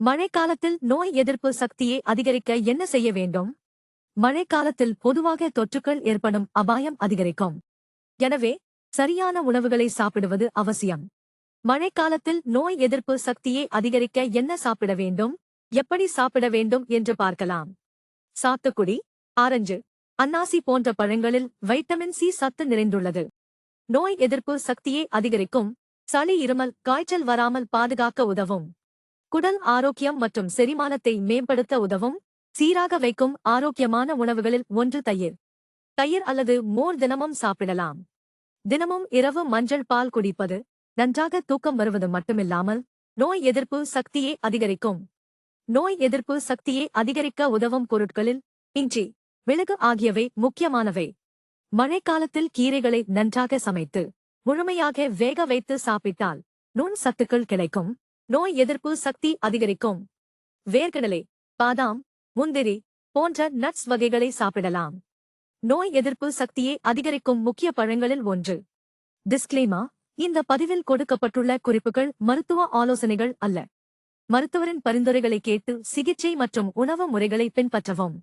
மழைக்காலத்தில் நோய் எதிர்ப்பு சக்தியை அதிகரிக்க என்ன செய்ய வேண்டும்? மழைக்காலத்தில் பொதுவாக தொற்றுக்கள் ஏற்படும் அபாயம் அதிகரிக்கும். எனவே சரியான உணவுகளை சாப்பிடுவது அவசியம். மழைக்காலத்தில் நோய் எதிர்ப்பு சக்தியை அதிகரிக்க என்ன சாப்பிட வேண்டும்? எப்படி சாப்பிட வேண்டும் என்று பார்க்கலாம். சாத்துக்குடி ஆரஞ்சு அன்னாசி போன்ற பழங்களில் வைட்டமின் சி சத்து நிறைந்துள்ளது. நோய் எதிர்ப்பு சக்தியை அதிகரிக்கும் சளி இருமல் காய்ச்சல் வராமல் பாதுகாக்க உதவும். குடல் ஆரோக்கியம் மற்றும் செரிமானத்தை மேம்படுத்த உதவும் சீராக வைக்கும் ஆரோக்கியமான உணவுகளில் ஒன்று தயிர். தயிர் அல்லது மோர் தினமும் சாப்பிடலாம். தினமும் இரவு மஞ்சள் பால் குடிப்பது நன்றாக தூக்கம் வருவது மட்டுமில்லாமல் நோய் எதிர்ப்பு சக்தியை அதிகரிக்கும். நோய் எதிர்ப்பு சக்தியை அதிகரிக்க உதவும் பொருட்களில் இஞ்சி மிளகு ஆகியவை முக்கியமானவை. மழைக்காலத்தில் கீரைகளை நன்றாக சமைத்து முழுமையாக வேக வைத்து சாப்பிட்டால் நுண் சத்துக்கள் கிடைக்கும். நோய் எதிர்ப்பு சக்தி அதிகரிக்கும். வேர்க்கடலை பாதாம் முந்திரி போன்ற நட்ஸ் வகைகளை சாப்பிடலாம். நோய் எதிர்ப்பு சக்தியை அதிகரிக்கும் முக்கிய பழங்களில் ஒன்று. டிஸ்க்ளைமா இந்த பதிவில் கொடுக்கப்பட்டுள்ள குறிப்புகள் மருத்துவ ஆலோசனைகள் அல்ல. மருத்துவரின் பரிந்துரைகளை கேட்டு சிகிச்சை மற்றும் உணவு முறைகளை பின்பற்றவும்.